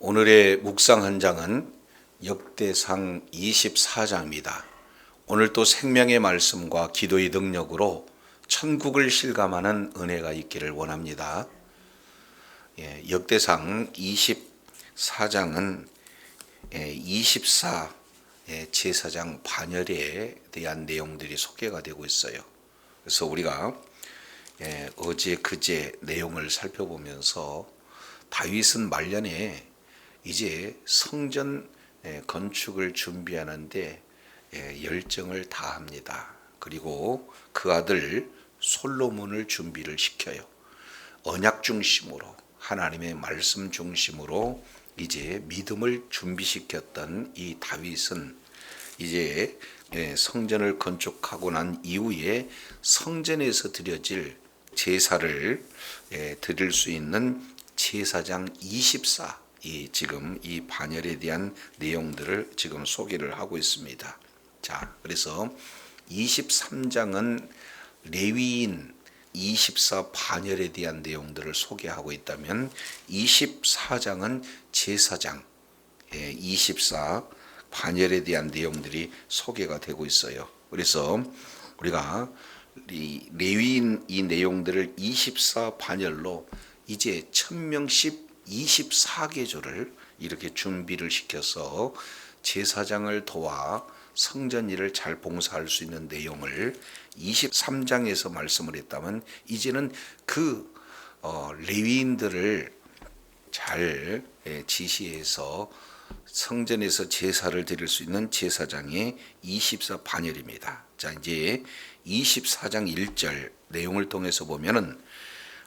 오늘의 묵상 한 장은 역대상 24장입니다. 오늘 또 생명의 말씀과 기도의 능력으로 천국을 실감하는 은혜가 있기를 원합니다. 예, 역대상 24장은 예, 24 예, 제사장 반열에 대한 내용들이 소개가 되고 있어요. 그래서 우리가 예, 어제 그제 내용을 살펴보면서 다윗은 말년에 이제 성전 예, 건축을 준비하는데 예, 열정을 다합니다. 그리고 그 아들 솔로몬을 준비를 시켜요. 언약 중심으로 하나님의 말씀 중심으로 이제 믿음을 준비시켰던 이 다윗은 이제 예, 성전을 건축하고 난 이후에 성전에서 드려질 제사를 예, 드릴 수 있는 제사장 24 이 지금 이 반열에 대한 내용들을 지금 소개를 하고 있습니다. 자, 그래서 23장은 레위인 24 반열에 대한 내용들을 소개하고 있다면 24장은 제사장 24 반열에 대한 내용들이 소개가 되고 있어요. 그래서 우리가 이 레위인 이 내용들을 24 반열로 이제 천명십 24개조를 이렇게 준비를 시켜서 제사장을 도와 성전 일을 잘 봉사할 수 있는 내용을 23장에서 말씀을 했다면 이제는 그 어, 레위인들을 잘 예, 지시해서 성전에서 제사를 드릴 수 있는 제사장의 24 반열입니다. 자, 이제 24장 1절 내용을 통해서 보면은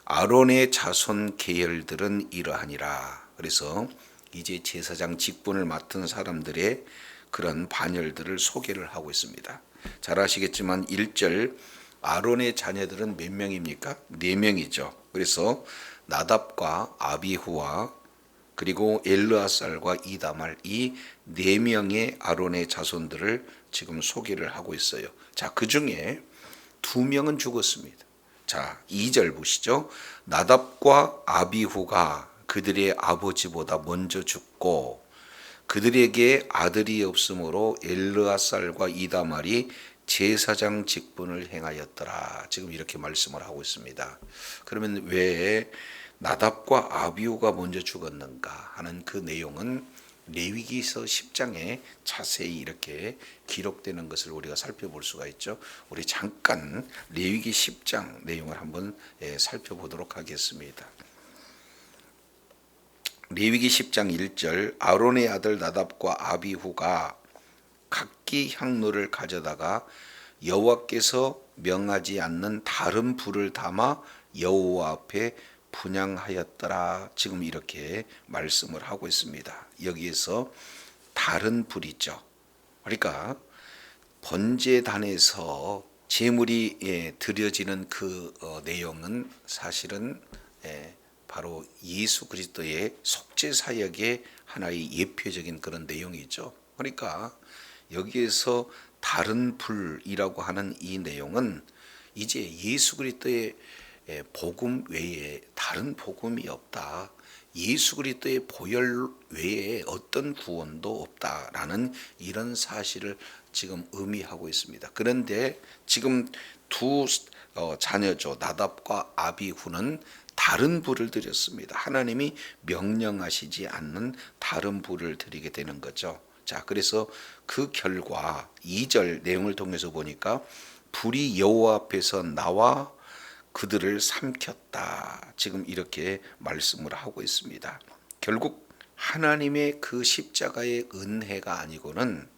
아론의 자손 계열들은 이러하니라. 그래서 이제 제사장 직분을 맡은 사람들의 그런 반열들을 소개를 하고 있습니다. 잘 아시겠지만 1절 아론의 자녀들은 몇 명입니까? 네 명이죠. 그래서 나답과 아비후와 그리고 엘르아살과 이다말 이 네 명의 아론의 자손들을 지금 소개를 하고 있어요. 자, 그 중에 두 명은 죽었습니다. 자, 2절 보시죠. 나답과 아비후가 그들의 아버지보다 먼저 죽고 그들에게 아들이 없으므로 엘르아살과 이다말이 제사장 직분을 행하였더라. 지금 이렇게 말씀을 하고 있습니다. 그러면 왜 나답과 아비후가 먼저 죽었는가 하는 그 내용은 레위기서 10장에 자세히 이렇게 기록되는 것을 우리가 살펴볼 수가 있죠. 우리 잠깐 레위기 10장 내용을 한번 예, 살펴보도록 하겠습니다. 레위기 10장 1절 아론의 아들 나답과 아비후가 각기 향로를 가져다가 여호와께서 명하지 않는 다른 불을 담아 여호와 앞에 분양하였더라. 지금 이렇게 말씀을 하고 있습니다. 여기에서 다른 불이죠. 그러니까 번제단에서 제물이 예, 드려지는 그 어, 내용은 사실은 예, 바로 예수 그리스도의 속죄 사역의 하나의 예표적인 그런 내용이죠. 그러니까 여기에서 다른 불이라고 하는 이 내용은 이제 예수 그리스도의 복음 외에 다른 복음이 없다. 예수 그리스도의 보혈 외에 어떤 구원도 없다라는 이런 사실을 지금 의미하고 있습니다. 그런데 지금 두 어, 자녀죠 나답과 아비후는 다른 불을 드렸습니다. 하나님이 명령하시지 않는 다른 불을 드리게 되는 거죠. 자, 그래서 그 결과 2절 내용을 통해서 보니까 불이 여호와 앞에서 나와 그들을 삼켰다. 지금 이렇게 말씀을 하고 있습니다. 결국 하나님의 그 십자가의 은혜가 아니고는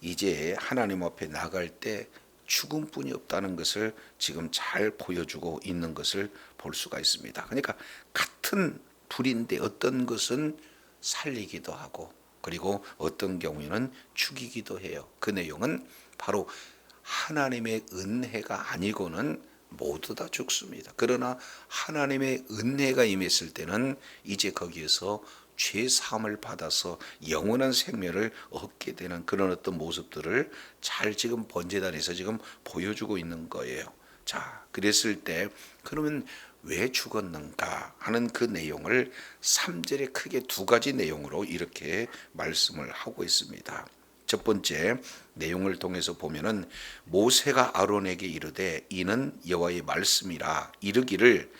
이제 하나님 앞에 나갈 때 죽음뿐이 없다는 것을 지금 잘 보여주고 있는 것을 볼 수가 있습니다. 그러니까 같은 불인데 어떤 것은 살리기도 하고 그리고 어떤 경우에는 죽이기도 해요. 그 내용은 바로 하나님의 은혜가 아니고는 모두 다 죽습니다. 그러나 하나님의 은혜가 임했을 때는 이제 거기에서 죄 사함을 받아서 영원한 생명을 얻게 되는 그런 어떤 모습들을 잘 지금 번제단에서 지금 보여주고 있는 거예요. 자, 그랬을 때 그러면 왜 죽었는가 하는 그 내용을 3절에 크게 두 가지 내용으로 이렇게 말씀을 하고 있습니다. 첫 번째 내용을 통해서 보면은 모세가 아론에게 이르되 이는 여호와의 말씀이라 이르기를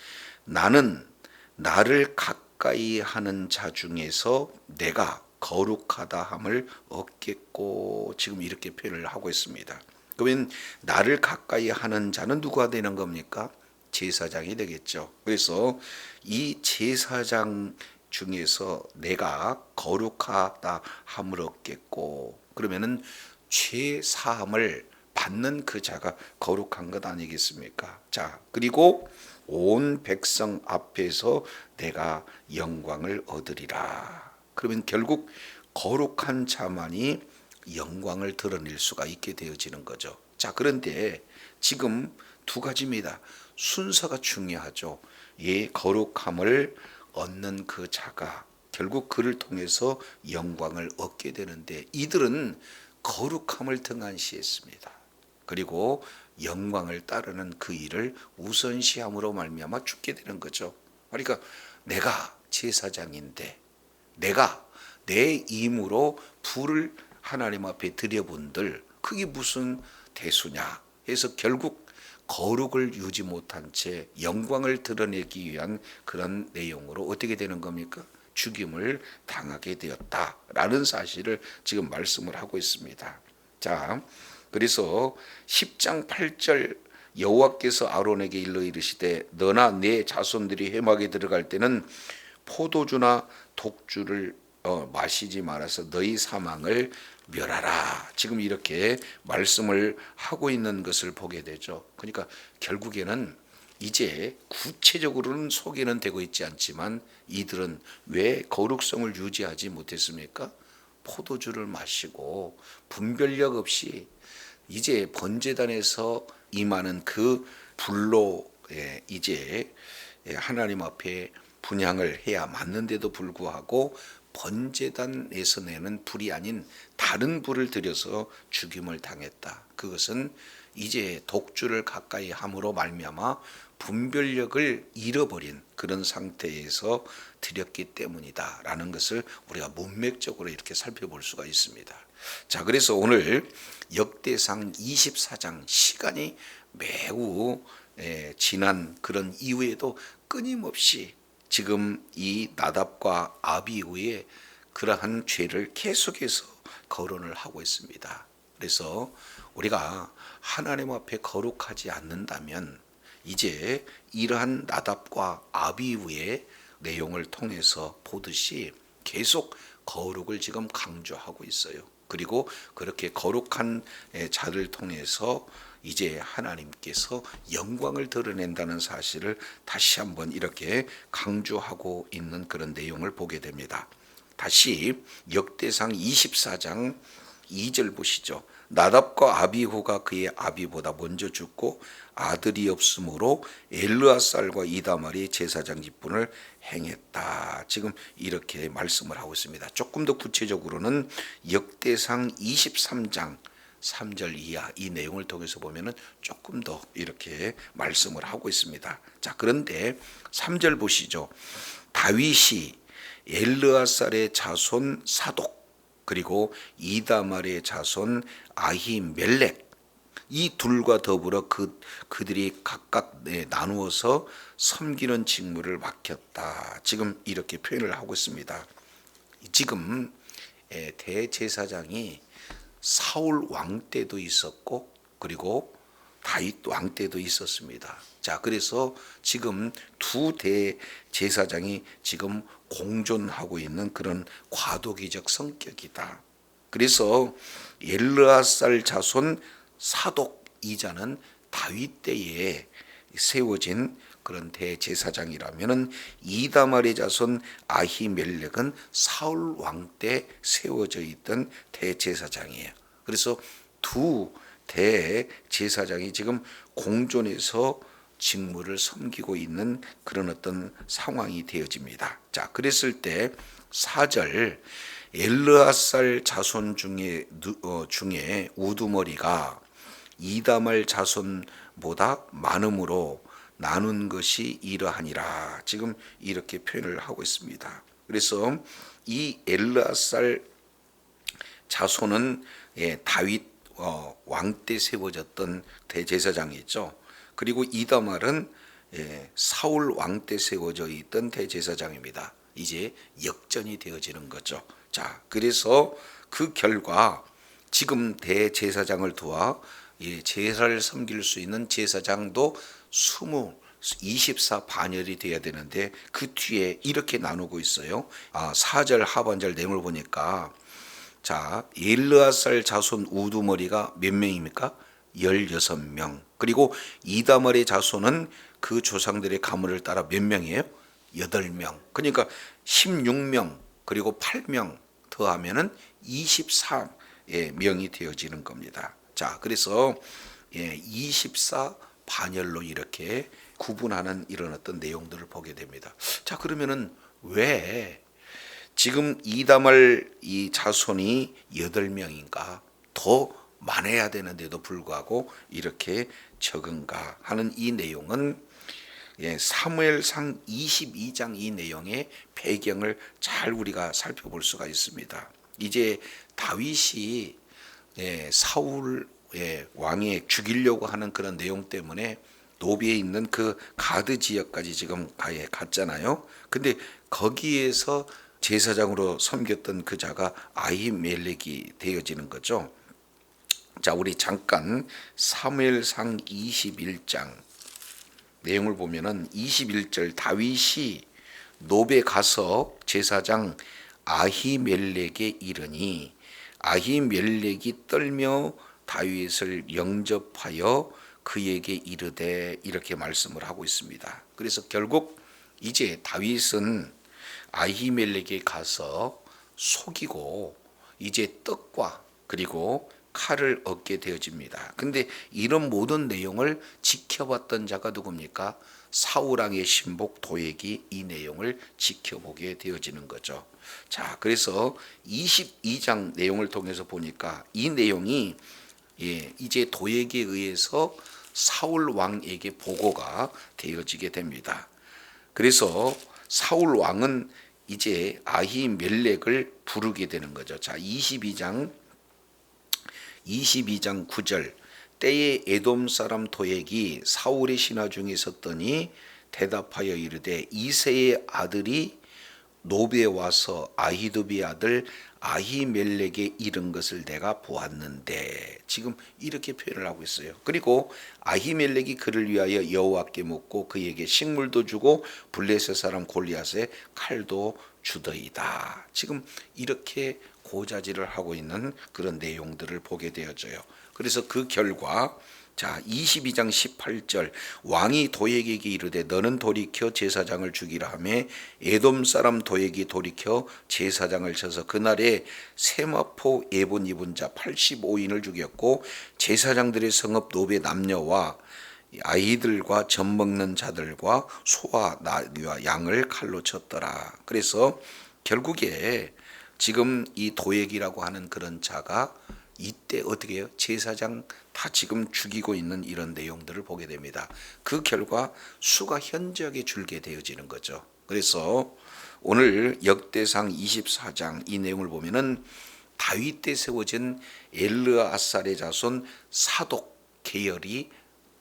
나는 나를 가까이 하는 자 중에서 내가 거룩하다 함을 얻겠고 지금 이렇게 표현을 하고 있습니다. 그러면 나를 가까이 하는 자는 누가 되는 겁니까? 제사장이 되겠죠. 그래서 이 제사장 중에서 내가 거룩하다 함을 얻겠고 그러면은 죄 사함을 받는 그 자가 거룩한 것 아니겠습니까? 자, 그리고 온 백성 앞에서 내가 영광을 얻으리라. 그러면 결국 거룩한 자만이 영광을 드러낼 수가 있게 되어지는 거죠. 자, 그런데 지금 두 가지입니다. 순서가 중요하죠. 예, 거룩함을 얻는 그 자가 결국 그를 통해서 영광을 얻게 되는데 이들은 거룩함을 등한시했습니다. 그리고 영광을 따르는 그 일을 우선시함으로 말미암아 죽게 되는 거죠. 그러니까 내가 제사장인데 내가 내 힘으로 불을 하나님 앞에 드려본들 그게 무슨 대수냐 해서 결국 거룩을 유지 못한 채 영광을 드러내기 위한 그런 내용으로 어떻게 되는 겁니까? 죽임을 당하게 되었다라는 사실을 지금 말씀을 하고 있습니다. 자, 그래서 10장 8절 여호와께서 아론에게 일러 이르시되 너나 내 자손들이 회막에 들어갈 때는 포도주나 독주를 어, 마시지 말아서 너희 사망을 멸하라. 지금 이렇게 말씀을 하고 있는 것을 보게 되죠. 그러니까 결국에는 이제 구체적으로는 소개는 되고 있지 않지만 이들은 왜 거룩성을 유지하지 못했습니까? 포도주를 마시고 분별력 없이 이제 번제단에서 임하는 그 불로 예, 이제 예, 하나님 앞에 분양을 해야 맞는데도 불구하고 번제단에서 내는 불이 아닌 다른 불을 들여서 죽임을 당했다. 그것은 이제 독주를 가까이 함으로 말미암아 분별력을 잃어버린 그런 상태에서 드렸기 때문이다라는 것을 우리가 문맥적으로 이렇게 살펴볼 수가 있습니다. 자, 그래서 오늘 역대상 24장 시간이 매우 에, 지난 그런 이후에도 끊임없이 지금 이 나답과 아비후의 그러한 죄를 계속해서 거론을 하고 있습니다. 그래서 우리가 하나님 앞에 거룩하지 않는다면 이제 이러한 나답과 아비후의 내용을 통해서 보듯이 계속 거룩을 지금 강조하고 있어요. 그리고 그렇게 거룩한 자를 통해서 이제 하나님께서 영광을 드러낸다는 사실을 다시 한번 이렇게 강조하고 있는 그런 내용을 보게 됩니다. 다시 역대상 24장 2절 보시죠. 나답과 아비후가 그의 아비보다 먼저 죽고 아들이 없으므로 엘르아살과 이다말이 제사장 직분을 행했다. 지금 이렇게 말씀을 하고 있습니다. 조금 더 구체적으로는 역대상 23장 3절 이하 이 내용을 통해서 보면은 조금 더 이렇게 말씀을 하고 있습니다. 자, 그런데 3절 보시죠. 다윗이 엘르아살의 자손 사독 그리고 이다말의 자손 아히멜렉 이 둘과 더불어 그 그들이 각각 네, 나누어서 섬기는 직무를 맡겼다. 지금 이렇게 표현을 하고 있습니다. 지금 대제사장이 사울 왕 때도 있었고 그리고 다윗 왕 때도 있었습니다. 자, 그래서 지금 두 대 제사장이 지금 공존하고 있는 그런 과도기적 성격이다. 그래서 엘르아살 자손 사독 이자는 다윗 때에 세워진 그런 대제사장이라면은 이다말의 자손 아히멜렉은 사울 왕 때 세워져 있던 대제사장이에요. 그래서 두 대제사장이 지금 공존해서 직무를 섬기고 있는 그런 어떤 상황이 되어집니다. 자, 그랬을 때 4절 엘르아살 자손 중에 어, 중에 우두머리가 이다말 자손보다 많으므로 나눈 것이 이러하니라. 지금 이렇게 표현을 하고 있습니다. 그래서 이 엘르아살 자손은 예, 다윗 어, 왕 때 세워졌던 대제사장이죠. 그리고 이다말은 예, 사울 왕 때 세워져 있던 대제사장입니다. 이제 역전이 되어지는 거죠. 자, 그래서 그 결과 지금 대제사장을 도와 예, 제사를 섬길 수 있는 제사장도 20, 24 반열이 돼야 되는데 그 뒤에 이렇게 나누고 있어요. 아, 4절 하반절 내용을 보니까 자, 엘르아살 자손 우두머리가 몇 명입니까? 16명. 그리고 이다머리 자손은 그 조상들의 가문을 따라 몇 명이에요? 8명. 그러니까 16명 그리고 8명 더하면은 24명이 되어지는 겁니다. 자, 그래서 예, 24 반열로 이렇게 구분하는 이런 어떤 내용들을 보게 됩니다. 자, 그러면은 왜 지금 이담을 이 자손이 여덟 명인가 더 많아야 되는데도 불구하고 이렇게 적은가 하는 이 내용은 예, 사무엘상 22장 이 내용의 배경을 잘 우리가 살펴볼 수가 있습니다. 이제 다윗이 예, 사울 예, 왕에 죽이려고 하는 그런 내용 때문에 노비에 있는 그 가드 지역까지 지금 가에 갔잖아요. 근데 거기에서 제사장으로 섬겼던 그 자가 아히멜렉이 되어지는 거죠. 자, 우리 잠깐 사무엘상 21장 내용을 보면은 21절 다윗이 노베 가서 제사장 아히멜렉에 이르니 아히멜렉이 떨며 다윗을 영접하여 그에게 이르되 이렇게 말씀을 하고 있습니다. 그래서 결국 이제 다윗은 아히멜렉에 가서 속이고 이제 떡과 그리고 칼을 얻게 되어집니다. 근데 이런 모든 내용을 지켜봤던 자가 누굽니까? 사우랑의 신복 도액이 이 내용을 지켜보게 되어지는 거죠. 자, 그래서 22장 내용을 통해서 보니까 이 내용이 예, 이제 도액에 의해서 사울 왕에게 보고가 되어지게 됩니다. 그래서 사울 왕은 이제 아히멜렉을 부르게 되는 거죠. 자, 22장 22장 9절 때에 에돔 사람 도액이 사울의 신하 중에 있었더니 대답하여 이르되 이세의 아들이 노베에 와서 아히도비 아들 아히멜렉에 이른 것을 내가 보았는데 지금 이렇게 표현을 하고 있어요. 그리고 아히멜렉이 그를 위하여 여호와께 묻고 그에게 식물도 주고 블레셋 사람 골리앗에 칼도 주더이다. 지금 이렇게 고자질을 하고 있는 그런 내용들을 보게 되어져요. 그래서 그 결과 자 22장 18절 왕이 도액에게 이르되 너는 돌이켜 제사장을 죽이라 하며 에돔 사람 도액이 돌이켜 제사장을 쳐서 그날에 세마포 예본 입은 자 85인을 죽였고 제사장들의 성읍 노베 남녀와 아이들과 젖 먹는 자들과 소와 나귀와 양을 칼로 쳤더라. 그래서 결국에 지금 이 도액이라고 하는 그런 자가 이때 어떻게 해요? 제사장 다 지금 죽이고 있는 이런 내용들을 보게 됩니다. 그 결과 수가 현저하게 줄게 되어지는 거죠. 그래서 오늘 역대상 24장 이 내용을 보면은 다윗 때 세워진 엘르아살의 자손 사독 계열이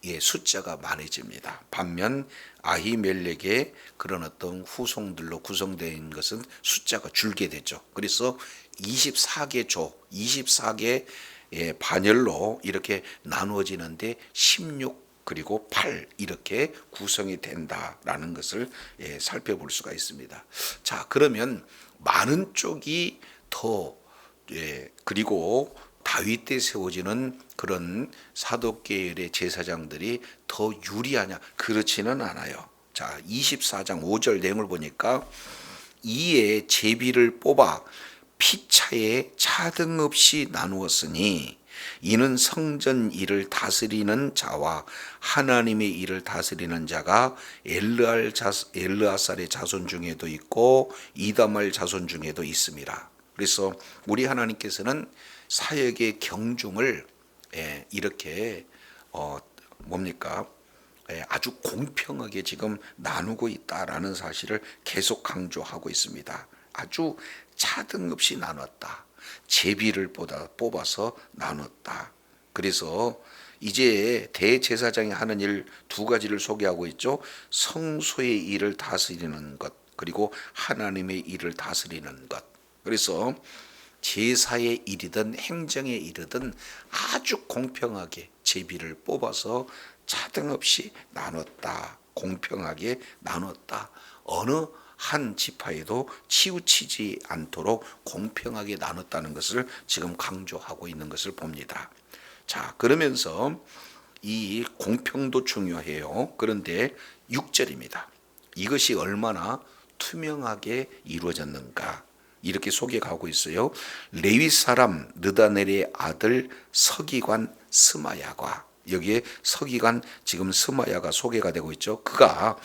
예, 숫자가 많아집니다. 반면 아히멜렉의 그런 어떤 후손들로 구성된 것은 숫자가 줄게 되죠. 그래서 24개 조, 24개 예, 반열로 이렇게 나누어지는데 16 그리고 8 이렇게 구성이 된다라는 것을 예, 살펴볼 수가 있습니다. 자, 그러면 많은 쪽이 더 예, 그리고 다윗 때 세워지는 그런 사도 계열의 제사장들이 더 유리하냐? 그렇지는 않아요. 자, 24장 5절 내용을 보니까 이에 제비를 뽑아 피차에 차등 없이 나누었으니 이는 성전 일을 다스리는 자와 하나님의 일을 다스리는 자가 엘르알 자, 엘르아살의 자손 중에도 있고 이다말 자손 중에도 있습니다. 그래서 우리 하나님께서는 사역의 경중을 예, 이렇게 어 뭡니까 예, 아주 공평하게 지금 나누고 있다라는 사실을 계속 강조하고 있습니다. 아주 차등 없이 나눴다. 제비를 보다 뽑아서 나눴다. 그래서 이제 대제사장이 하는 일 두 가지를 소개하고 있죠. 성소의 일을 다스리는 것 그리고 하나님의 일을 다스리는 것. 그래서 제사의 일이든 행정의 일이든 아주 공평하게 제비를 뽑아서 차등 없이 나눴다. 공평하게 나눴다. 어느 한 지파에도 치우치지 않도록 공평하게 나눴다는 것을 지금 강조하고 있는 것을 봅니다. 자, 그러면서 이 공평도 중요해요. 그런데 6절입니다. 이것이 얼마나 투명하게 이루어졌는가. 이렇게 소개하고 있어요. 레위 사람 느다넬의 아들 서기관 스마야가 여기에 서기관 지금 스마야가 소개가 되고 있죠. 그가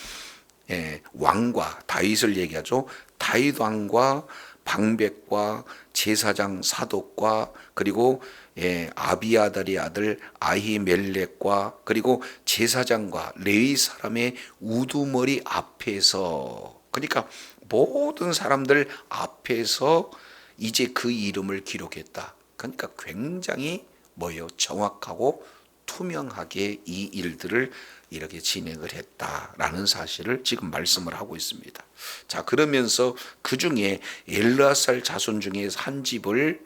예, 왕과 다윗을 얘기하죠. 다윗 왕과 방백과 제사장 사독과 그리고 예, 아비아달의 아들 아히멜렉과 그리고 제사장과 레위 사람의 우두머리 앞에서 그러니까 모든 사람들 앞에서 이제 그 이름을 기록했다. 그러니까 굉장히 뭐요 정확하고 투명하게 이 일들을 이렇게 진행을 했다라는 사실을 지금 말씀을 하고 있습니다. 자 그러면서 그 중에 엘라살 자손 중에서 한 집을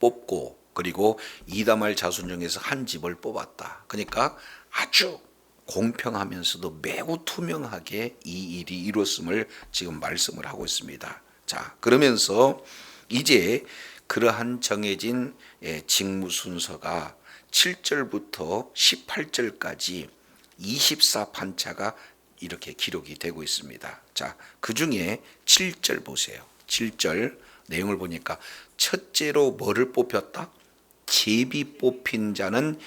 뽑고 그리고 이다말 자손 중에서 한 집을 뽑았다. 그러니까 아주 공평하면서도 매우 투명하게 이 일이 이루었음을 지금 말씀을 하고 있습니다. 자, 그러면서 이제 그러한 정해진 예, 직무 순서가 7절부터 18절까지 24판차가 이렇게 기록이 되고 있습니다. 자, 그 중에 7절 보세요. 7절 내용을 보니까 첫째로 뭐를 뽑혔다? 제비 뽑힌 자는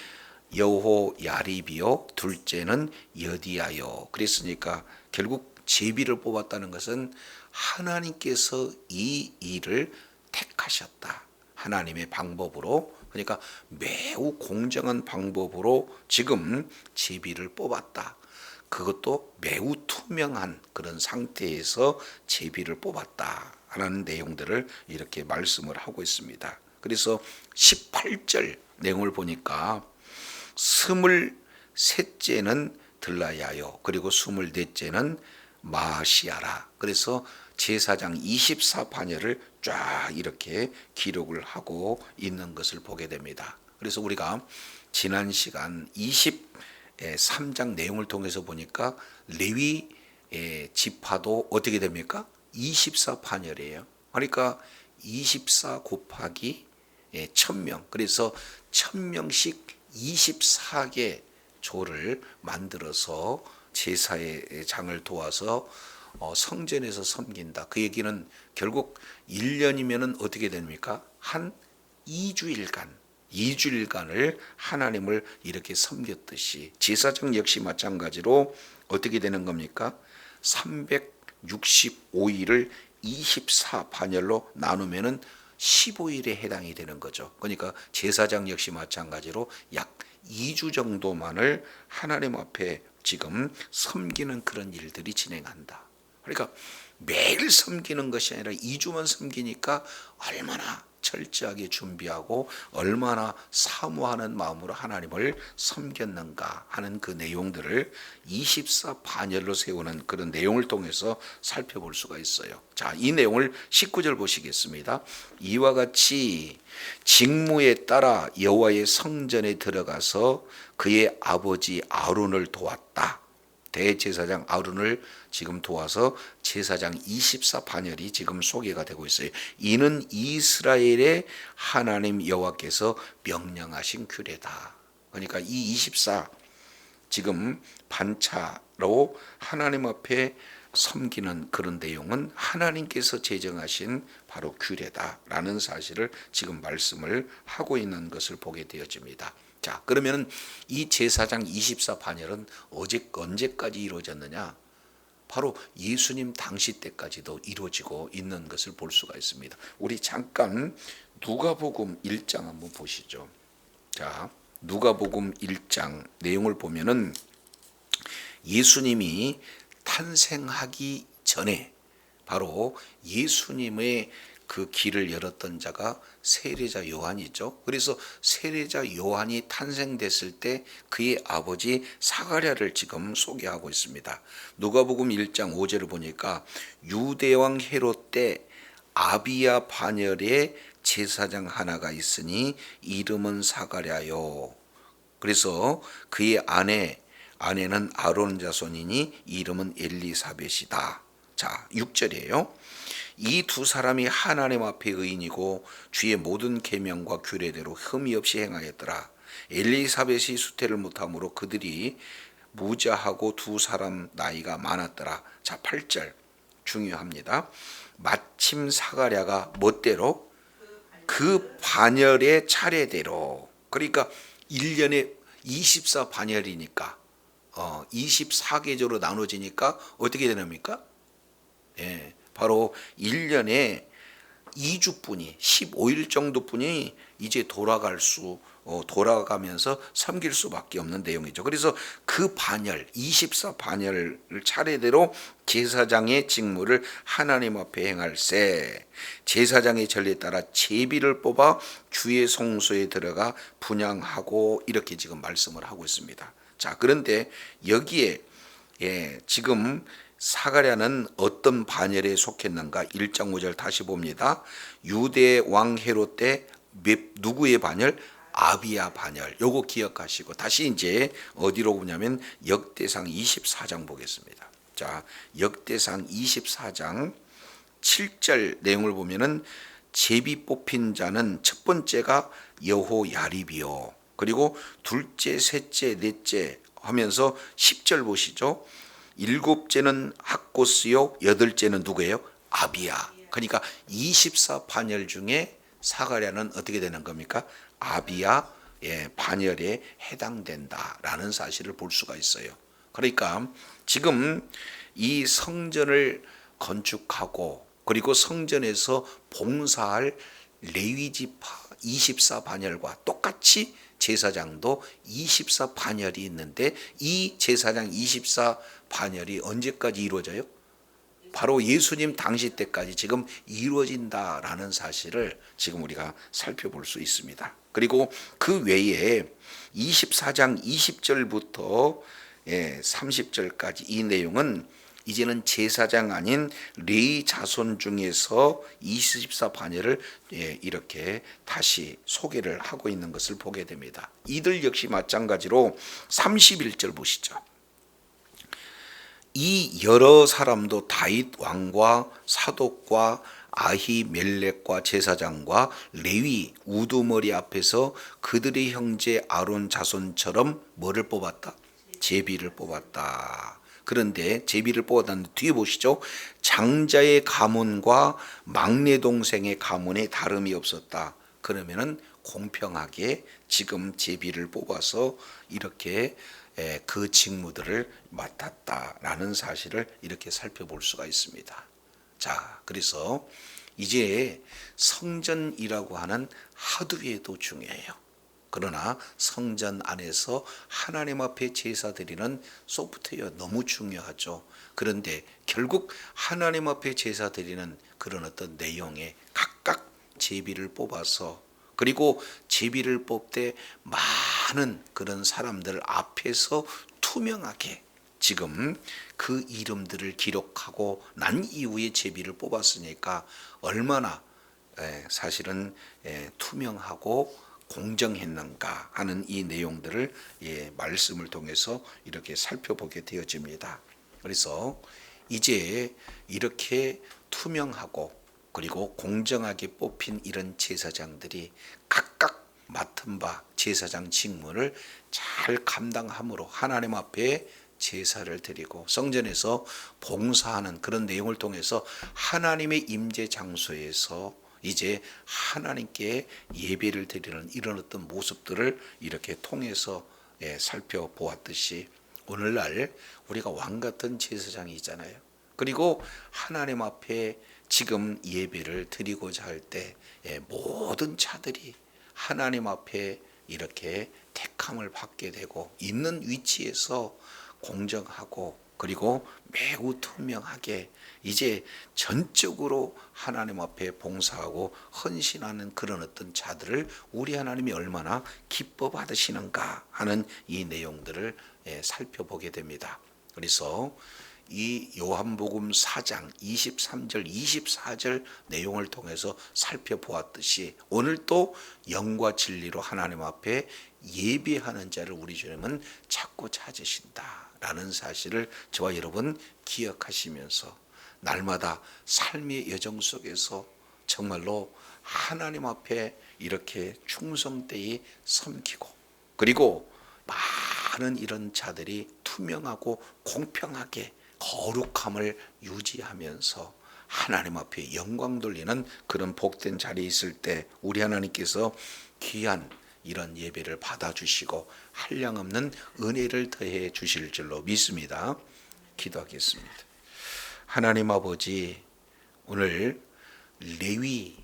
여호 야립이요 둘째는 여디야요. 그랬으니까 결국 제비를 뽑았다는 것은 하나님께서 이 일을 택하셨다. 하나님의 방법으로 그러니까 매우 공정한 방법으로 지금 제비를 뽑았다. 그것도 매우 투명한 그런 상태에서 제비를 뽑았다 하는 내용들을 이렇게 말씀을 하고 있습니다. 그래서 18절 내용을 보니까 스물 셋째는 들라야요. 그리고 스물 넷째는 마시아라. 그래서 제사장 24파녀를 쫙 이렇게 기록을 하고 있는 것을 보게 됩니다. 그래서 우리가 지난 시간 23장 내용을 통해서 보니까 레위 지파도 어떻게 됩니까? 24파녀래요. 그러니까 24 곱하기 1000명. 그래서 1000명씩 24개 조를 만들어서 제사의 장을 도와서 어, 성전에서 섬긴다. 그 얘기는 결국 1년이면은 어떻게 됩니까? 한 2주일간 2주일간을 하나님을 이렇게 섬겼듯이 제사장 역시 마찬가지로 어떻게 되는 겁니까? 365일을 24반열로 나누면은 15일에 해당이 되는 거죠. 그러니까 제사장 역시 마찬가지로 약 2주 정도만을 하나님 앞에 지금 섬기는 그런 일들이 진행한다. 그러니까 매일 섬기는 것이 아니라 2주만 섬기니까 얼마나 철저하게 준비하고 얼마나 사모하는 마음으로 하나님을 섬겼는가 하는 그 내용들을 24 반열로 세우는 그런 내용을 통해서 살펴볼 수가 있어요. 자, 이 내용을 19절 보시겠습니다. 이와 같이 직무에 따라 여호와의 성전에 들어가서 그의 아버지 아론을 도왔다. 대제사장 아론을 지금 도와서 제사장 24 반열이 지금 소개가 되고 있어요. 이는 이스라엘의 하나님 여호와께서 명령하신 규례다. 그러니까 이 24 지금 반차로 하나님 앞에 섬기는 그런 내용은 하나님께서 제정하신 바로 규례다라는 사실을 지금 말씀을 하고 있는 것을 보게 되어집니다. 자, 그러면 이 제사장 24 반열은 어제 언제까지 이루어졌느냐? 바로 예수님 당시 때까지도 이루어지고 있는 것을 볼 수가 있습니다. 우리 잠깐 누가복음 1장 한번 보시죠. 자, 누가복음 1장 내용을 보면은 예수님이 탄생하기 전에 바로 예수님의 그 길을 열었던 자가 세례자 요한이죠. 그래서 세례자 요한이 탄생됐을 때 그의 아버지 사가랴를 지금 소개하고 있습니다. 누가복음 1장 5절을 보니까 유대왕 헤롯 때 아비야 반열에 제사장 하나가 있으니 이름은 사가랴요. 그래서 그의 아내 아내는 아론 자손이니 이름은 엘리사벳이다. 자, 6절이에요. 이 두 사람이 하나님 앞에 의인이고 주의 모든 계명과 규례대로 흠이 없이 행하였더라. 엘리사벳이 수태를 못함으로 그들이 무자하고 두 사람 나이가 많았더라. 자, 8절 중요합니다. 마침 사가랴가 멋대로 그 반열의 차례대로 그러니까 1년에 24 반열이니까 어 24계절로 나눠지니까 어떻게 되납니까? 예. 바로 1년에 2주뿐이 15일 정도뿐이 이제 돌아갈 수 어, 돌아가면서 섬길 수밖에 없는 내용이죠. 그래서 그 반열 24 반열을 차례대로 제사장의 직무를 하나님 앞에 행할세 제사장의 전례에 따라 제비를 뽑아 주의 성소에 들어가 분양하고 이렇게 지금 말씀을 하고 있습니다. 자 그런데 여기에 예, 지금 사가랴는 어떤 반열에 속했는가? 1장 5절 다시 봅니다. 유대 왕 헤롯 때 몇, 누구의 반열? 아비야 반열. 요거 기억하시고 다시 이제 어디로 보냐면 역대상 24장 보겠습니다. 자, 역대상 24장 7절 내용을 보면은 제비 뽑힌 자는 첫 번째가 여호 야립이요. 그리고 둘째, 셋째, 넷째 하면서 10절 보시죠. 일곱째는 학고스요, 여덟째는 누구예요? 아비야. 그러니까 24 반열 중에 사가랴는 어떻게 되는 겁니까? 아비야 예, 반열에 해당된다라는 사실을 볼 수가 있어요. 그러니까 지금 이 성전을 건축하고 그리고 성전에서 봉사할 레위 지파 24 반열과 똑같이 제사장도 24 반열이 있는데 이 제사장 24 반열이 언제까지 이루어져요? 바로 예수님 당시 때까지 지금 이루어진다라는 사실을 지금 우리가 살펴볼 수 있습니다. 그리고 그 외에 24장 20절부터 30절까지 이 내용은 이제는 제사장 아닌 레이 자손 중에서 24 반열을 예, 이렇게 다시 소개를 하고 있는 것을 보게 됩니다. 이들 역시 마찬가지로 31절 보시죠. 이 여러 사람도 다윗 왕과 사독과 아히멜렉과 제사장과 레위 우두머리 앞에서 그들의 형제 아론 자손처럼 뭐를 뽑았다? 제비를 뽑았다. 그런데 제비를 뽑았다는 뒤에 보시죠. 장자의 가문과 막내 동생의 가문에 다름이 없었다. 그러면은 공평하게 지금 제비를 뽑아서 이렇게 그 직무들을 맡았다라는 사실을 이렇게 살펴볼 수가 있습니다. 자, 그래서 이제 성전이라고 하는 하드웨어도 중요해요. 그러나 성전 안에서 하나님 앞에 제사 드리는 소프트웨어 너무 중요하죠. 그런데 결국 하나님 앞에 제사 드리는 그런 어떤 내용에 각각 제비를 뽑아서 그리고 제비를 뽑되 많 은 그런 사람들 앞에서 투명하게 지금 그 이름들을 기록하고 난 이후에 제비를 뽑았으니까 얼마나 사실은 투명하고 공정했는가 하는 이 내용들을 예, 말씀을 통해서 이렇게 살펴보게 되어집니다. 그래서 이제 이렇게 투명하고 그리고 공정하게 뽑힌 이런 제사장들이 각각 맡은 바 제사장 직무를 잘 감당함으로 하나님 앞에 제사를 드리고 성전에서 봉사하는 그런 내용을 통해서 하나님의 임재 장소에서 이제 하나님께 예배를 드리는 이런 어떤 모습들을 이렇게 통해서 예, 살펴보았듯이 오늘날 우리가 왕 같은 제사장이 있잖아요. 그리고 하나님 앞에 지금 예배를 드리고자 할때 예, 모든 자들이 하나님 앞에 이렇게 택함을 받게 되고 있는 위치에서 공정하고 그리고 매우 투명하게 이제 전적으로 하나님 앞에 봉사하고 헌신하는 그런 어떤 자들을 우리 하나님이 얼마나 기뻐 받으시는가 하는 이 내용들을 예, 살펴보게 됩니다. 그래서 이 요한복음 4장 23절 24절 내용을 통해서 살펴보았듯이 오늘 또 영과 진리로 하나님 앞에 예비하는 자를 우리 주님은 찾고 찾으신다라는 사실을 저와 여러분 기억하시면서 날마다 삶의 여정 속에서 정말로 하나님 앞에 이렇게 충성되이 섬기고 그리고 많은 이런 자들이 투명하고 공평하게 거룩함을 유지하면서 하나님 앞에 영광 돌리는 그런 복된 자리에 있을 때 우리 하나님께서 귀한 이런 예배를 받아주시고 한량없는 은혜를 더해 주실 줄로 믿습니다. 기도하겠습니다. 하나님 아버지 오늘 레위의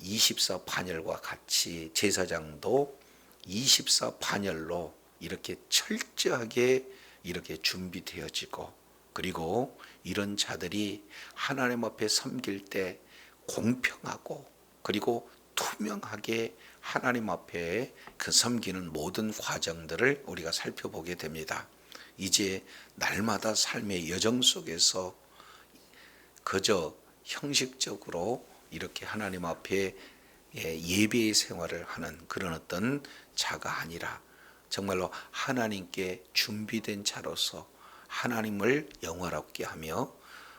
24 반열과 같이 제사장도 24 반열로 이렇게 철저하게 이렇게 준비되어지고 그리고 이런 자들이 하나님 앞에 섬길 때 공평하고 그리고 투명하게 하나님 앞에 그 섬기는 모든 과정들을 우리가 살펴보게 됩니다. 이제 날마다 삶의 여정 속에서 그저 형식적으로 이렇게 하나님 앞에 예, 예배의 생활을 하는 그런 어떤 자가 아니라 정말로 하나님께 준비된 자로서 하나님을 영화롭게 하며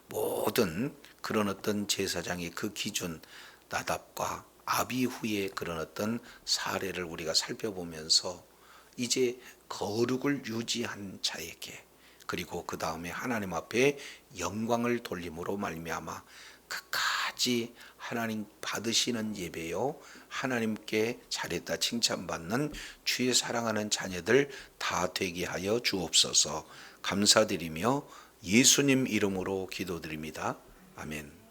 모든 그런 어떤 제사장의 그 기준 나답과 아비후의 그런 어떤 사례를 우리가 살펴보면서 이제 거룩을 유지한 자에게 그리고 그 다음에 하나님 앞에 영광을 돌림으로 말미암아 끝까지 하나님 받으시는 예배요 하나님께 잘했다 칭찬받는 주의 사랑하는 자녀들 다 되게 하여 주옵소서 감사드리며 예수님 이름으로 기도드립니다 아멘.